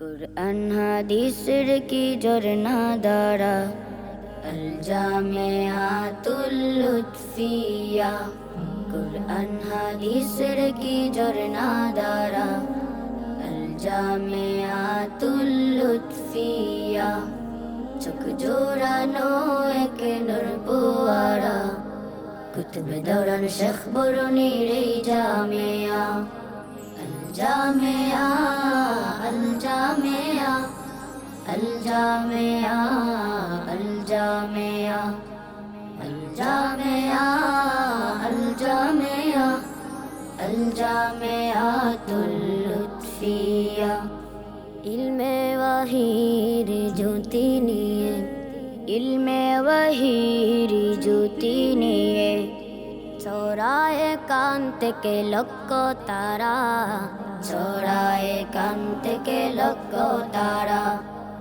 কুরআন হাদিসের কি ঝরনা দ্বারা আল জামিআতুল লুৎফিয়া কুরআন হাদিসের কি ঝরনা দ্বারা আল জামিআতুল লুৎফিয়া চোখ জোড়ানো এক নরপুয়ারা কুতুবে দৌড়ান শেখ বরুণীর এই জামিয়া আল জামিয়া জামিয়া আল জামিয়া আল জামিয়াতুল লুৎফিয়া ইলমে ওয়াহির জ্যোতি নিয়ে ইলমে ওয়াহির জ্যোতি নিয়ে ছড়ায় কান থেকে লক্ষ তারা ছড়ায় কান থেকে লক্ষ তারা